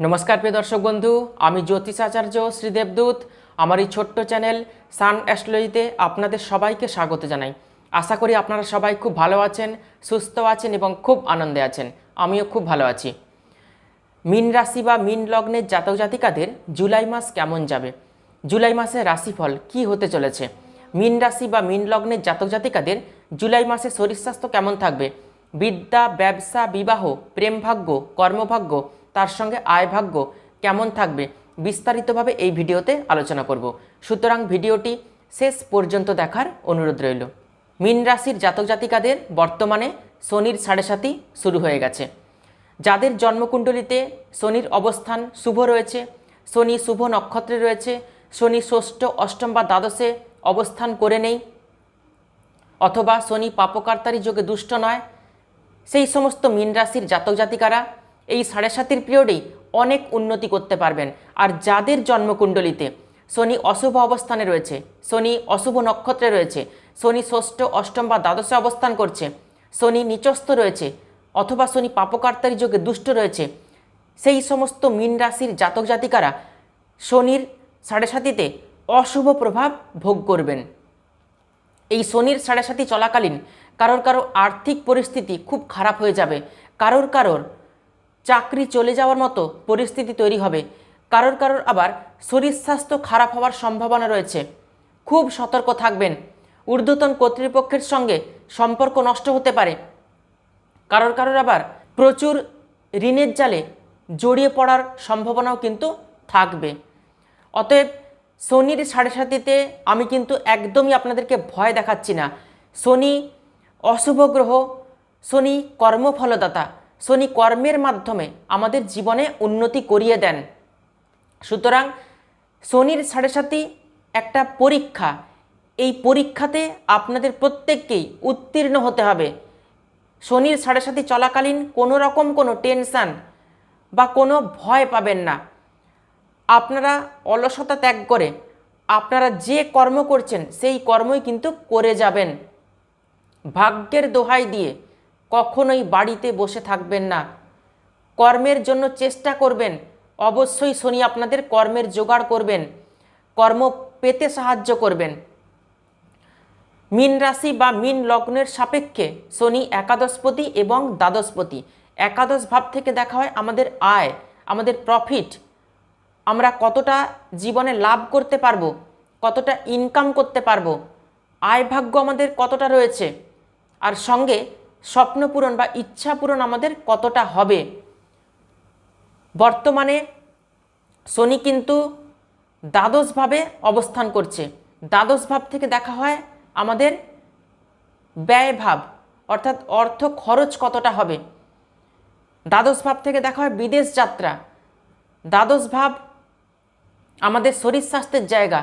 নমস্কার প্রিয় দর্শক বন্ধু, আমি জ্যোতিষ আচার্য শ্রীদেবদূত আমার এই ছোট্ট চ্যানেল সান অ্যাস্ট্রোলজিতে আপনাদের সবাইকে স্বাগত জানাই। আশা করি আপনারা সবাই খুব ভালো আছেন, সুস্থ আছেন এবং খুব আনন্দে আছেন। আমিও খুব ভালো আছি। মিন রাশি বা মিন লগ্নের জাতক জাতিকাদের জুলাই মাস কেমন যাবে? জুলাই মাসের রাশিফল কি হতে চলেছে? মিন রাশি বা মিন লগ্নের জাতক জাতিকাদের জুলাই মাসে শরীর স্বাস্থ্য কেমন থাকবে? বিদ্যা, ব্যবসা, বিবাহ, প্রেম ভাগ্য, কর্মভাগ্য তার সঙ্গে আয় ভাগ্য কেমন থাকবে বিস্তারিতভাবে এই ভিডিওতে আলোচনা করব। সুতরাং ভিডিওটি শেষ পর্যন্ত দেখার অনুরোধ রইল। মিন রাশির জাতক জাতিকাদের বর্তমানে শনির সাড়ে সাতি শুরু হয়ে গেছে। যাদের জন্মকুণ্ডলিতে শনির অবস্থান শুভ রয়েছে, শনি শুভ নক্ষত্রে রয়েছে, শনি ষষ্ঠ, অষ্টম বা দ্বাদশে অবস্থান করে নেই, অথবা শনি পাপকার্তারি যোগে দুষ্ট নয়, সেই সমস্ত মীন রাশির জাতক জাতিকারা এই সাড়ে সাতির পিরিয়ডেই অনেক উন্নতি করতে পারবেন। আর যাদের জন্মকুণ্ডলিতে শনি অশুভ অবস্থানে রয়েছে, শনি অশুভ নক্ষত্রে রয়েছে, শনি ষষ্ঠ, অষ্টম বা দ্বাদশে অবস্থান করছে, শনি নিচস্থ রয়েছে অথবা শনি পাপকার্তারি যোগে দুষ্ট রয়েছে, সেই সমস্ত মীন রাশির জাতক জাতিকারা শনির সাড়ে সাতিতে অশুভ প্রভাব ভোগ করবেন। এই শনির সাড়ে সাথী চলাকালীন কারোর কারোর আর্থিক পরিস্থিতি খুব খারাপ হয়ে যাবে। কারোর কারোর চাকরি চলে যাওয়ার মতো পরিস্থিতি তৈরি হবে। কারোর কারোর আবার শরীর স্বাস্থ্য খারাপ হওয়ার সম্ভাবনা রয়েছে। খুব সতর্ক থাকবেন। ঊর্ধ্বতন কর্তৃপক্ষের সঙ্গে সম্পর্ক নষ্ট হতে পারে। কারোর কারোর আবার প্রচুর ঋণের জালে জড়িয়ে পড়ার সম্ভাবনাও কিন্তু থাকবে। অতএব শনির সাড়ে সাতিতে আমি কিন্তু একদমই আপনাদেরকে ভয় দেখাচ্ছি না। শনি অশুভ গ্রহ, শনি কর্মফলদাতা। শনি কর্মের মাধ্যমে আমাদের জীবনে উন্নতি করিয়ে দেন। সুতরাং শনির সাড়ে সাতি একটা পরীক্ষা। এই পরীক্ষাতে আপনাদের প্রত্যেককেই উত্তীর্ণ হতে হবে। শনির সাড়ে সাতি চলাকালীন কোনো রকম কোনো টেনশান বা কোনো ভয় পাবেন না। আপনারা অলসতা ত্যাগ করে আপনারা যে কর্ম করছেন, সেই কর্মই কিন্তু করে যাবেন। ভাগ্যের দোহাই দিয়ে কখনোই বাড়িতে বসে থাকবেন না। কর্মের জন্য চেষ্টা করবেন। অবশ্যই শনি আপনাদের কর্মের জোগাড় করবেন। কর্ম পেতে সাহায্য করবেন। মিন রাশি বা মিন লগ্নের সাপেক্ষে শনি একাদশপতি এবং দ্বাদশপতি। একাদশ ভাব থেকে দেখা হয় আমাদের আয়, আমাদের প্রফিট আমরা কতটা জীবনে লাভ করতে পারব, কতটা ইনকাম করতে পারব। আয় ভাগ্য আমাদের কতটা রয়েছে। আর সঙ্গে স্বপ্ন পূরণ বা ইচ্ছা পূরণ আমাদের কতটা হবে? বর্তমানে শনি কিন্তু দ্বাদশভাবে অবস্থান করছে। দ্বাদশ ভাব থেকে দেখা হয় আমাদের ব্যয় ভাব অর্থাৎ অর্থ খরচ কতটা হবে? দ্বাদশ ভাব থেকে দেখা হয় বিদেশ যাত্রা। দ্বাদশ ভাব আমাদের শরীর স্বাস্থ্যের জায়গা,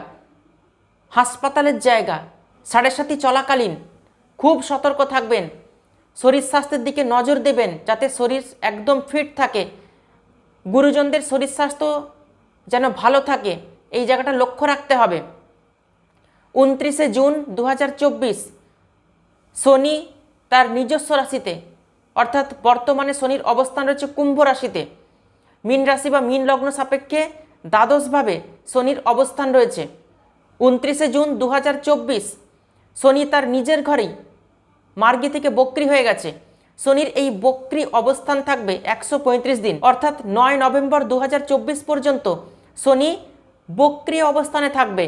হাসপাতালের জায়গা, সাড়ে সাথী চলাকালীন, খুব সতর্ক থাকবেন। শরীর স্বাস্থ্যের দিকে নজর দেবেন যাতে শরীর একদম ফিট থাকে। গুরুজনদের শরীর স্বাস্থ্য যেন ভালো থাকে, এই জায়গাটা লক্ষ্য রাখতে হবে। উনত্রিশে জুন দু হাজার চব্বিশ, শনি তার নিজস্ব রাশিতে, অর্থাৎ বর্তমানে শনির অবস্থান রয়েছে কুম্ভ রাশিতে। মীন রাশি বা মীন লগ্ন সাপেক্ষে দ্বাদশভাবে শনির অবস্থান রয়েছে। উনত্রিশে জুন দু হাজার চব্বিশ, শনি তার নিজের ঘরেই মার্গী থেকে বক্রি হয়ে গেছে। শনির এই বক্রি অবস্থান থাকবে একশো পঁয়ত্রিশ দিন। অর্থাৎ নয় নভেম্বর দু হাজার চব্বিশ পর্যন্ত শনি বক্রি অবস্থানে থাকবে।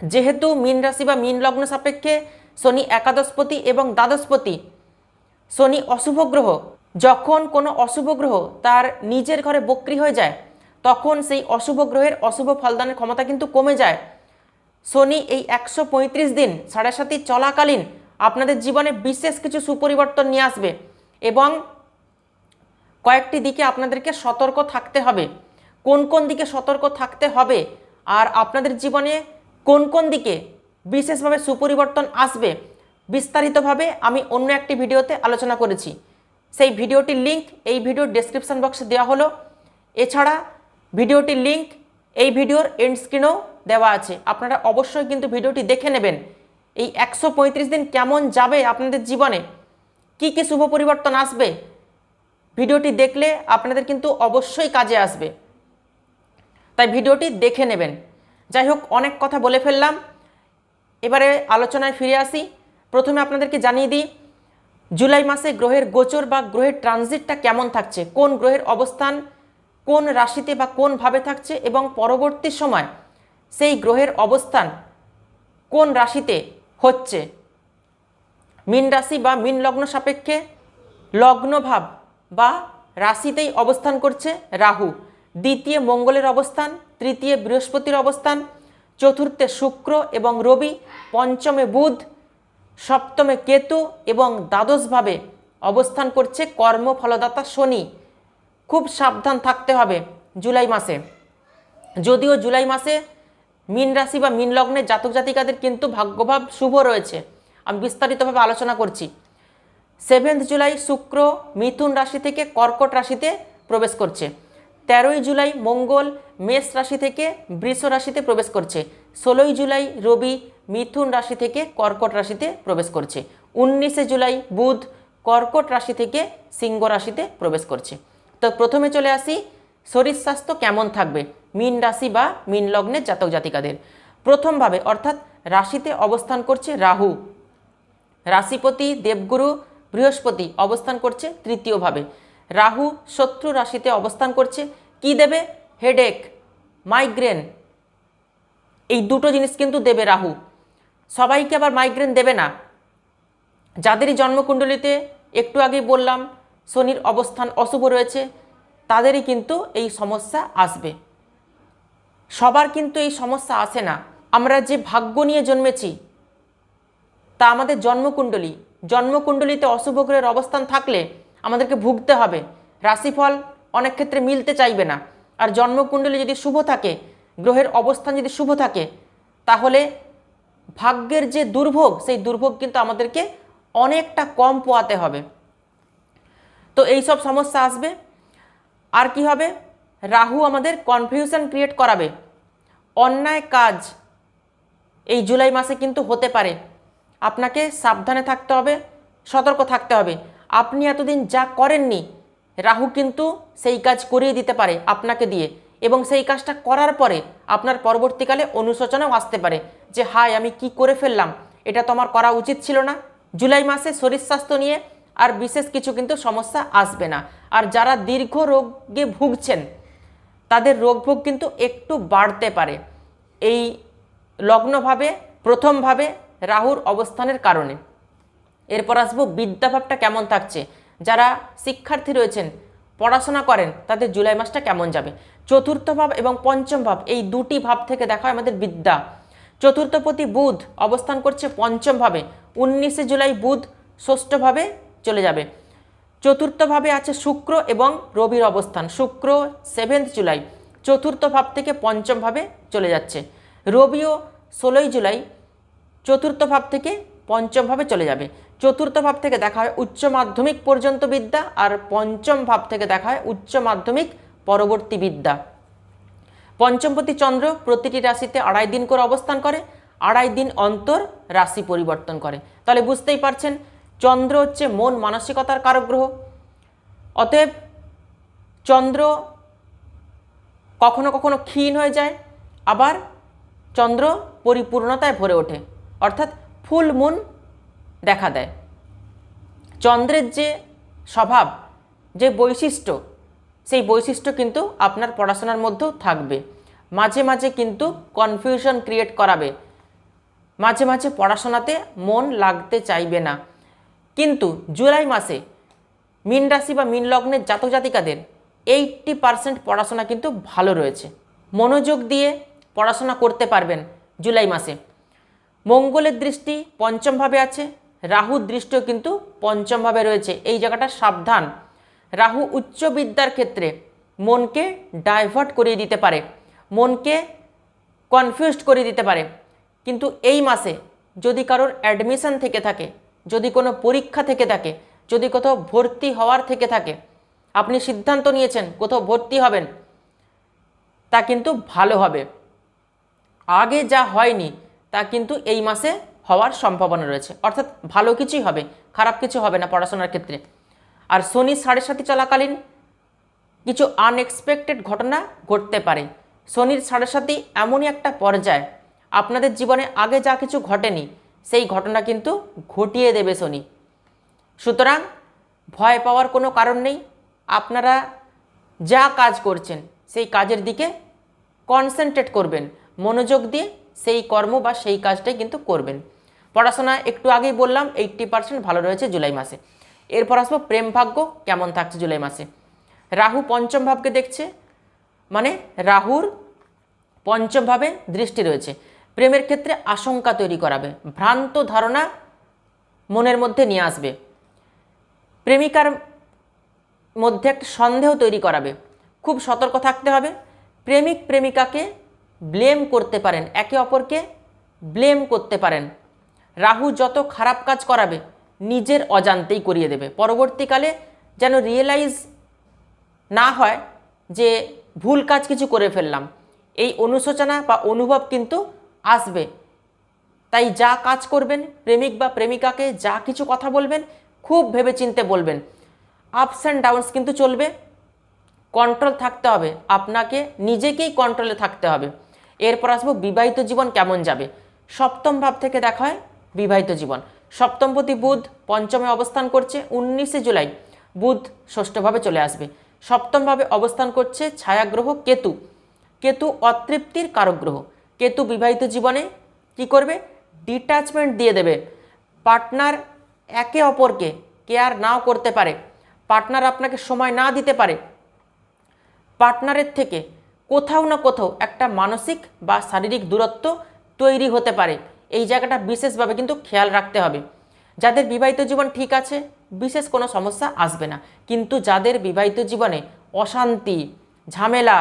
যেহেতু মীন রাশি বা মীন লগ্ন সাপেক্ষে শনি একাদশপতি এবং দ্বাদশপতি, শনি অশুভ গ্রহ। যখন কোনো অশুভ গ্রহ তার নিজের ঘরে বক্রি হয়ে যায়, তখন সেই অশুভ গ্রহের অশুভ ফলদানের ক্ষমতা কিন্তু কমে যায়। শনি এই একশো পঁয়ত্রিশ দিন সাড়ে সাতি চলাকালীন আপনাদের জীবনে বিশেষ কিছু সুপরিবর্তন নিয়ে আসবে এবং কয়েকটি দিকে আপনাদেরকে সতর্ক থাকতে হবে। কোন কোন দিকে সতর্ক থাকতে হবে আর আপনাদের জীবনে কোন কোন দিকে বিশেষভাবে সুপরিবর্তন আসবে বিস্তারিতভাবে আমি অন্য একটি ভিডিওতে আলোচনা করেছি। সেই ভিডিওটির লিঙ্ক এই ভিডিওর ডেসক্রিপশন বক্সে দেওয়া হলো। এছাড়া ভিডিওটির লিঙ্ক এই ভিডিওর এন্ড স্ক্রিনেও দেওয়া আছে। আপনারা অবশ্যই কিন্তু ভিডিওটি দেখে নেবেন। এই একশো পঁয়ত্রিশ দিন কেমন যাবে আপনাদের জীবনে? কি কি শুভ পরিবর্তন আসবে? ভিডিওটি দেখলে আপনাদের কিন্তু অবশ্যই কাজে আসবে। তাই ভিডিওটি দেখে নেবেন। যাই হোক, অনেক কথা বলে ফেললাম। এবারে আলোচনায় ফিরে আসি। প্রথমে আপনাদেরকে জানিয়ে দিই, জুলাই মাসে গ্রহের গোচর বা গ্রহের ট্রানজিটটা কেমন থাকছে? কোন গ্রহের অবস্থান, কোন রাশিতে বা কোন ভাবে থাকছে? এবং পরবর্তী সময় সেই গ্রহের অবস্থান কোন রাশিতে হচ্ছে। মীন রাশি বা মীন লগ্ন সাপেক্ষে লগ্ন ভাব বা রাশিতেই অবস্থান করছে রাহু। দ্বিতীয় মঙ্গলের অবস্থান, তৃতীয় বৃহস্পতির অবস্থান, চতুর্থে শুক্র এবং রবি, পঞ্চমে বুধ, সপ্তমে কেতু এবং দ্বাদশভাবে অবস্থান করছে কর্মফলদাতা শনি। খুব সাবধান থাকতে হবে জুলাই মাসে। যদিও জুলাই মাসে মীন রাশি বা মীন লগ্নের জাতক জাতিকাদের কিন্তু ভাগ্যভাব শুভ রয়েছে। আমি বিস্তারিতভাবে আলোচনা করছি। সেভেন্থ জুলাই শুক্র মিথুন রাশি থেকে কর্কট রাশিতে প্রবেশ করছে। তেরোই জুলাই মঙ্গল মেষ রাশি থেকে বৃষ রাশিতে প্রবেশ করছে। ষোলোই জুলাই রবি মিথুন রাশি থেকে কর্কট রাশিতে প্রবেশ করছে। উনিশে জুলাই বুধ কর্কট রাশি থেকে সিংহ রাশিতে প্রবেশ করছে। তো প্রথমে চলে আসি, শরীর স্বাস্থ্য কেমন থাকবে? মীন রাশি বা মীন লগ্নের জাতক জাতিকাদের। প্রথমভাবে অর্থাৎ রাশিতে অবস্থান করছে রাহু। রাশিপতি দেবগুরু বৃহস্পতি অবস্থান করছে তৃতীয়ভাবে রাহু শত্রু রাশিতে অবস্থান করছে, কি দেবে? হেডেক মাইগ্রেন এই দুটো জিনিস কিন্তু দেবে রাহু। সবাইকে আবার মাইগ্রেন দেবে না। যাদেরই জন্মকুণ্ডলিতে একটু আগে বললাম, শনির অবস্থান অশুভ রয়েছে, তাদেরই কিন্তু এই সমস্যা আসবে। সবার কিন্তু এই সমস্যা আসে না। আমরা যে ভাগ্য নিয়ে জন্মেছি, তা আমাদের জন্মকুণ্ডলী। জন্মকুণ্ডলিতে অশুভ গ্রহের অবস্থান থাকলে আমাদেরকে ভুগতে হবে। রাশিফল অনেক ক্ষেত্রে মিলতে চাইবে না। আর জন্মকুণ্ডলী যদি শুভ থাকে, গ্রহের অবস্থান যদি শুভ থাকে, তাহলে ভাগ্যের যে দুর্ভোগ, সেই দুর্ভোগ কিন্তু আমাদেরকে অনেকটা কম পোয়াতে হবে। তো এই সব সমস্যা আসবে। আর কি হবে? রাহু আমাদের কনফিউশন ক্রিয়েট করাবে। অন্যায় কাজ এই জুলাই মাসে কিন্তু হতে পারে। আপনাকে সাবধানে থাকতে হবে, সতর্ক থাকতে হবে। আপনি এতদিন যা করেননি, রাহু কিন্তু সেই কাজ করিয়ে দিতে পারে আপনাকে দিয়ে এবং সেই কাজটা করার পরে আপনার পরবর্তীকালে অনুশোচনাও আসতে পারে যে, হায়, আমি কি করে ফেললাম? এটা তো আমার করা উচিত ছিল না। জুলাই মাসে শরীর স্বাস্থ্য নিয়ে আর বিশেষ কিছু কিন্তু সমস্যা আসবে না। আর যারা দীর্ঘ রোগে ভুগছেন তাদের রোগভোগ কিন্তু একটু বাড়তে পারে। এই লগ্নভাবে, প্রথমভাবে রাহুর অবস্থানের কারণে। এরপর আসব বিদ্যাভাবটা কেমন থাকছে? যারা শিক্ষার্থী রয়েছেন, পড়াশোনা করেন, তাদের জুলাই মাসটা কেমন যাবে? চতুর্থ ভাব এবং পঞ্চম ভাব, এই দুটি ভাব থেকে দেখা হয় আমাদের বিদ্যা। চতুর্থপতি বুধ অবস্থান করছে পঞ্চমভাবে উনিশে জুলাই বুধ ষষ্ঠভাবে চলে যাবে। চতুর্থভাবে আছে শুক্র এবং রবির অবস্থান। শুক্র সেভেন্থ জুলাই, চতুর্থ ভাব থেকে পঞ্চম ভাবে চলে যাচ্ছে। রবিও ষোলোই জুলাই, চতুর্থ ভাব থেকে পঞ্চম ভাবে চলে যাবে। চতুর্থ ভাব থেকে দেখা হয় উচ্চ মাধ্যমিক পর্যন্ত বিদ্যা আর পঞ্চম ভাব থেকে দেখা হয় উচ্চ মাধ্যমিক পরবর্তী বিদ্যা। পঞ্চমপতি চন্দ্র প্রতিটি রাশিতে আড়াই দিন করে অবস্থান করে, আড়াই দিন অন্তর রাশি পরিবর্তন করে। তাহলে বুঝতেই পারছেন চন্দ্র হচ্ছে মন মানসিকতার কারক গ্রহ অতএব চন্দ্র কখনো কখনো ক্ষীণ হয়ে যায়, আবার চন্দ্র পরিপূর্ণতায় ভরে ওঠে। অর্থাৎ ফুল মুন দেখা দেয়। চন্দ্রের যে স্বভাব, যে বৈশিষ্ট্য, সেই বৈশিষ্ট্য কিন্তু আপনার পড়াশোনার মধ্যেও থাকবে। মাঝে মাঝে কিন্তু কনফিউশন ক্রিয়েট করাবে। মাঝে মাঝে পড়াশোনাতে মন লাগতে চাইবে না। কিন্তু জুলাই মাসে মীন রাশি বা মীন লগ্নের জাতক জাতিকাদের এইটটি পারসেন্ট পড়াশোনা কিন্তু ভালো রয়েছে। মনোযোগ দিয়ে পড়াশোনা করতে পারবেন জুলাই মাসে। মঙ্গলের দৃষ্টি পঞ্চমভাবে আছে রাহুর দৃষ্টিও কিন্তু পঞ্চমভাবে রয়েছে। এই জায়গাটা সাবধান। রাহু উচ্চ বিদ্যার ক্ষেত্রে মনকে ডাইভার্ট করিয়ে দিতে পারে, মনকে কনফিউজড করে দিতে পারে। কিন্তু এই মাসে যদি কারোর অ্যাডমিশন থেকে থাকে যদি কোনো পরীক্ষা থেকে থাকে, যদি কোথাও ভর্তি হওয়ার থেকে থাকে, আপনি সিদ্ধান্ত নিয়েছেন কোথাও ভর্তি হবেন, তা কিন্তু ভালো হবে। আগে যা হয়নি, তা কিন্তু এই মাসে হওয়ার সম্ভাবনা রয়েছে। অর্থাৎ ভালো কিছুই হবে, খারাপ কিছু হবে না পড়াশোনার ক্ষেত্রে। আর শনি সাড়ে সাথে চলাকালীন কিছু আনএক্সপেক্টেড ঘটনা ঘটতে পারে। শনির সাড়ে সাথে এমনই একটা পর্যায়, আপনাদের জীবনে আগে যা কিছু ঘটেনি সেই ঘটনা কিন্তু ঘটিয়ে দেবে শনি সুতরাং ভয় পাওয়ার কোনো কারণ নেই। আপনারা যা কাজ করছেন, সেই কাজের দিকে কনসেন্ট্রেট করবেন। মনোযোগ দিয়ে সেই কর্ম বা সেই কাজটাই কিন্তু করবেন। পড়াশোনা একটু আগেই বললাম এইট্টি পার্সেন্ট ভালো রয়েছে জুলাই মাসে। এরপর আসব প্রেম ভাগ্য, কেমন থাকছে জুলাই মাসে। রাহু পঞ্চম ভাবকে দেখছে মানে রাহুর পঞ্চমভাবে দৃষ্টি রয়েছে। প্রেমের ক্ষেত্রে আশঙ্কা তৈরি করাবে। ভ্রান্ত ধারণা মনের মধ্যে নিয়ে আসবে। প্রেমিকার মধ্যে একটা সন্দেহ তৈরি করাবে। খুব সতর্ক থাকতে হবে। প্রেমিক প্রেমিকাকে ব্লেম করতে পারেন, একে অপরকে ব্লেম করতে পারেন। রাহু যত খারাপ কাজ করাবে, নিজের অজান্তেই করিয়ে দেবে। পরবর্তীকালে যেন রিয়েলাইজ না হয় যে ভুল কাজ কিছু করে ফেললাম। এই অনুশোচনা বা অনুভব কিন্তু আসবে। তাই যা কাজ করবেন, প্রেমিক বা প্রেমিকাকে যা কিছু কথা বলবেন, খুব ভেবেচিন্তে বলবেন। আপস অ্যান্ড ডাউনস কিন্তু চলবে। কন্ট্রোল থাকতে হবে। আপনাকে নিজেকেই কন্ট্রোলে থাকতে হবে। এরপর আসব বিবাহিত জীবন কেমন যাবে। সপ্তম ভাব থেকে দেখা হয় বিবাহিত জীবন। সপ্তমপতি বুধ পঞ্চমে অবস্থান করছে উনিশে জুলাই। বুধ ষষ্ঠভাবে চলে আসবে। সপ্তমভাবে অবস্থান করছে ছায়াগ্রহ কেতু। কেতু অতৃপ্তির কারক গ্রহ। কেতু বিবাহিত জীবনে কি করবে? ডিট্যাচমেন্ট দিয়ে দেবে। পার্টনার একে অপরকে কেয়ার নাও করতে পারে। পার্টনার আপনাকে সময় না দিতে পারে। পার্টনারের থেকে কোথাও না কোথাও একটা মানসিক বা শারীরিক দূরত্ব তৈরি হতে পারে। এই জায়গাটা বিশেষভাবে কিন্তু খেয়াল রাখতে হবে। যাদের বিবাহিত জীবন ঠিক আছে, বিশেষ কোনো সমস্যা আসবে না। কিন্তু যাদের বিবাহিত জীবনে অশান্তি, ঝামেলা,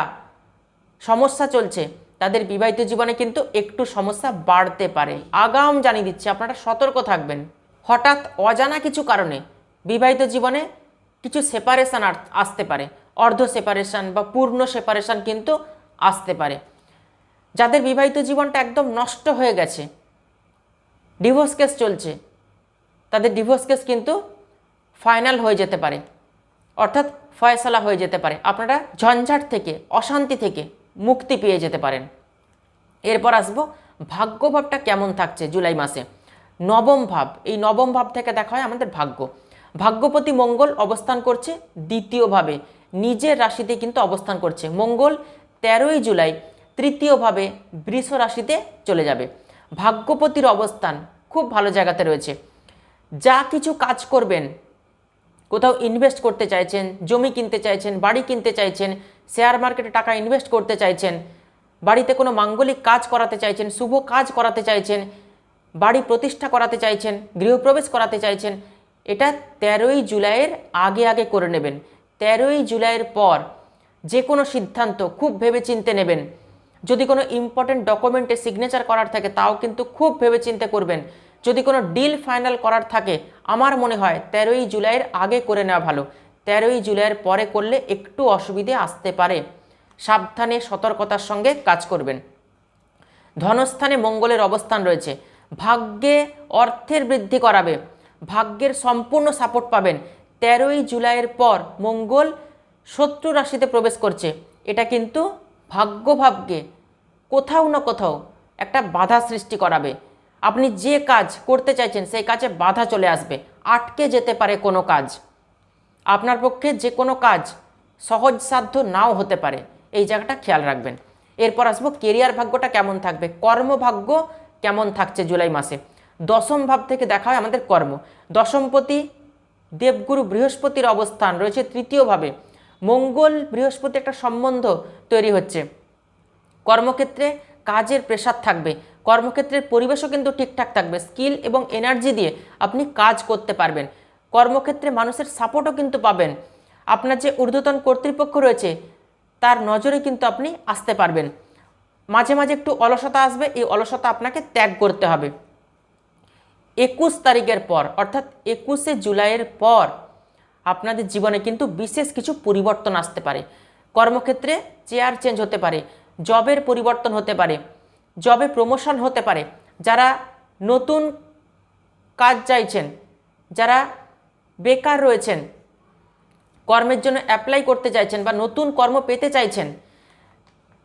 সমস্যা চলছে তাদের বিবাহিত জীবনে কিন্তু একটু সমস্যা বাড়তে পারে। আগাম জানিয়ে দিচ্ছি, আপনারা সতর্ক থাকবেন। হঠাৎ অজানা কিছু কারণে বিবাহিত জীবনে কিছু সেপারেশন আসতে পারে। অর্ধ সেপারেশন বা পূর্ণ সেপারেশন কিন্তু আসতে পারে। যাদের বিবাহিত জীবনটা একদম নষ্ট হয়ে গেছে ডিভোর্স কেস চলছে, তাদের ডিভোর্স কেস কিন্তু ফাইনাল হয়ে যেতে পারে। অর্থাৎ ফয়সলা হয়ে যেতে পারে। আপনারা ঝঞ্ঝাট থেকে, অশান্তি থেকে মুক্তি পেয়ে যেতে পারেন। এরপর আসব ভাগ্যভাবটা কেমন থাকছে জুলাই মাসে? নবম ভাব, এই নবম ভাব থেকে দেখা হয় আমাদের ভাগ্য। ভাগ্যপতি মঙ্গল অবস্থান করছে দ্বিতীয়ভাবে নিজের রাশিতে কিন্তু অবস্থান করছে। মঙ্গল তেরোই জুলাই তৃতীয়ভাবে বৃষ রাশিতে চলে যাবে। ভাগ্যপতির অবস্থান খুব ভালো জায়গাতে রয়েছে। যা কিছু কাজ করবেন, কোথাও ইনভেস্ট করতে চাইছেন, জমি কিনতে চাইছেন, বাড়ি কিনতে চাইছেন শেয়ার মার্কেটে টাকা ইনভেস্ট করতে চাইছেন, বাড়িতে কোনো মাঙ্গলিক কাজ করাতে চাইছেন, শুভ কাজ করাতে চাইছেন, বাড়ি প্রতিষ্ঠা করাতে চাইছেন, গৃহপ্রবেশ করাতে চাইছেন, এটা তেরোই জুলাইয়ের আগে আগে করে নেবেন। তেরোই জুলাইয়ের পর যে কোনো সিদ্ধান্ত খুব ভেবেচিন্তে নেবেন। যদি কোনো ইম্পর্টেন্ট ডকুমেন্টে সিগনেচার করার থাকে, তাও কিন্তু খুব ভেবেচিন্তে করবেন। যদি কোনো ডিল ফাইনাল করার থাকে, আমার মনে হয় তেরোই জুলাইয়ের আগে করে নেওয়া ভালো। তেরোই জুলাইয়ের পরে করলে একটু অসুবিধে আসতে পারে। সাবধানে সতর্কতার সঙ্গে কাজ করবেন। ধনস্থানে মঙ্গলের অবস্থান রয়েছে। ভাগ্যে অর্থের বৃদ্ধি করাবে। ভাগ্যের সম্পূর্ণ সাপোর্ট পাবেন। তেরোই জুলাইয়ের পর মঙ্গল শত্রু রাশিতে প্রবেশ করছে। এটা কিন্তু ভাগ্যভাবকে কোথাও না কোথাও একটা বাধা সৃষ্টি করাবে। আপনি যে কাজ করতে চাইছেন, সেই কাজে বাধা চলে আসবে। আটকে যেতে পারে কোনো কাজ। আপনার পক্ষে যে কোনো কাজ সহজসাধ্য নাও হতে পারে। এই জায়গাটা খেয়াল রাখবেন। এরপর আসব কেরিয়ার ভাগ্যটা কেমন থাকবে? কর্মভাগ্য কেমন থাকছে জুলাই মাসে? দশম ভাব থেকে দেখা হয় আমাদের কর্ম। দশমপতি দেবগুরু বৃহস্পতির অবস্থান রয়েছে তৃতীয়ভাবে মঙ্গল বৃহস্পতি একটা সম্বন্ধ তৈরি হচ্ছে। কর্মক্ষেত্রে কাজের প্রেশার থাকবে। কর্মক্ষেত্রের পরিবেশও কিন্তু ঠিকঠাক থাকবে। স্কিল এবং এনার্জি দিয়ে আপনি কাজ করতে পারবেন। কর্মক্ষেত্রে মানুষের সাপোর্টও কিন্তু পাবেন। আপনার যে ঊর্ধ্বতন কর্তৃপক্ষ রয়েছে, তার নজরে কিন্তু আপনি আসতে পারবেন। মাঝে মাঝে একটু অলসতা আসবে, এই অলসতা আপনাকে ত্যাগ করতে হবে। একুশ তারিখের পর, অর্থাৎ একুশে জুলাইয়ের পর, আপনাদের জীবনে কিন্তু বিশেষ কিছু পরিবর্তন আসতে পারে। কর্মক্ষেত্রে চেয়ার চেঞ্জ হতে পারে জবের পরিবর্তন হতে পারে জবে প্রমোশন হতে পারে। যারা নতুন কাজ চাইছেন, যারা বেকার রয়েছেন। কর্মের জন্য অ্যাপ্লাই করতে চাইছেন বা নতুন কর্ম পেতে চাইছেন,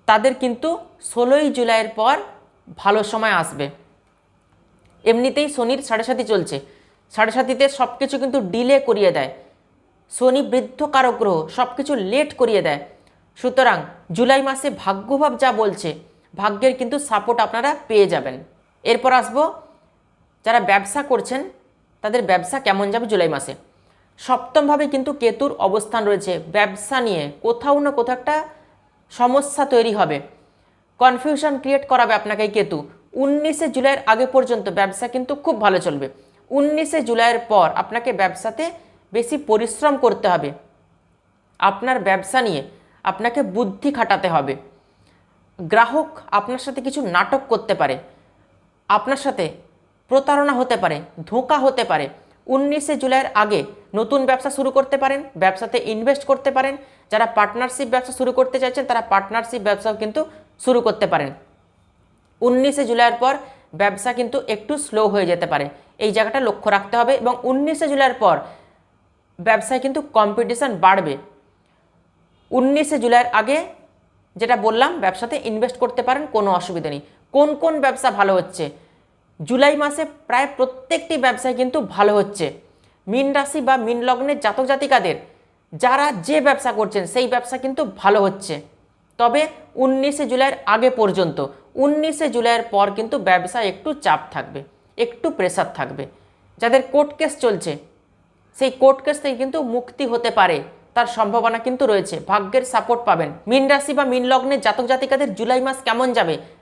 তাদের কিন্তু ষোলোই জুলাইয়ের পর ভালো সময় আসবে। এমনিতেই শনির সাড়ে সাথী চলছে। সাড়ে সাথীতে সব কিছু কিন্তু ডিলে করিয়ে দেয়। শনি বৃদ্ধ কারক গ্রহ সব কিছু লেট করিয়ে দেয়। সুতরাং জুলাই মাসে ভাগ্যভাব যা বলছে, ভাগ্যের কিন্তু সাপোর্ট আপনারা পেয়ে যাবেন। এরপর আসব, যারা ব্যবসা করছেন তাদের ব্যবসা কেমন যাবে জুলাই মাসে? সপ্তমভাবে কিন্তু কেতুর অবস্থান রয়েছে। ব্যবসা নিয়ে কোথাও না কোথাও একটা সমস্যা তৈরি হবে। কনফিউশন ক্রিয়েট করাবে আপনাকে কেতু। উনিশে জুলাইয়ের আগে পর্যন্ত ব্যবসা কিন্তু খুব ভালো চলবে। উনিশে জুলাইয়ের পর আপনাকে ব্যবসাতে বেশি পরিশ্রম করতে হবে। আপনার ব্যবসা নিয়ে আপনাকে বুদ্ধি খাটাতে হবে। গ্রাহক আপনার সাথে কিছু নাটক করতে পারে। আপনার সাথে প্রতারণা হতে পারে, ধোঁকা হতে পারে। উনিশে জুলাইয়ের আগে নতুন ব্যবসা শুরু করতে পারেন, ব্যবসাতে ইনভেস্ট করতে পারেন। যারা পার্টনারশিপ ব্যবসা শুরু করতে চাইছেন, তারা পার্টনারশিপ ব্যবসাও কিন্তু শুরু করতে পারেন। উনিশে জুলাইয়ের পর ব্যবসা কিন্তু একটু স্লো হয়ে যেতে পারে। এই জায়গাটা লক্ষ্য রাখতে হবে এবং উনিশে জুলাইয়ের পর ব্যবসায় কিন্তু কম্পিটিশান বাড়বে। উনিশে জুলাইয়ের আগে যেটা বললাম, ব্যবসাতে ইনভেস্ট করতে পারেন, কোনো অসুবিধা নেই। কোন কোন ব্যবসা ভালো হচ্ছে? জুলাই মাসে প্রায় প্রত্যেকটি ব্যবসায় কিন্তু ভালো হচ্ছে। মিন রাশি বা মিন লগ্নের জাতক জাতিকাদের যারা যে ব্যবসা করছেন, সেই ব্যবসা কিন্তু ভালো হচ্ছে। তবে উনিশে জুলাইয়ের আগে পর্যন্ত, উনিশে জুলাইয়ের পর কিন্তু ব্যবসা একটু চাপ থাকবে, একটু প্রেসার থাকবে। যাদের কোর্ট কেস চলছে, সেই কোর্ট কেস থেকে কিন্তু মুক্তি হতে পারে, তার সম্ভাবনা কিন্তু রয়েছে। ভাগ্যের সাপোর্ট পাবেন। মিন রাশি বা মিন লগ্নের জাতক জাতিকাদের জুলাই মাস কেমন যাবে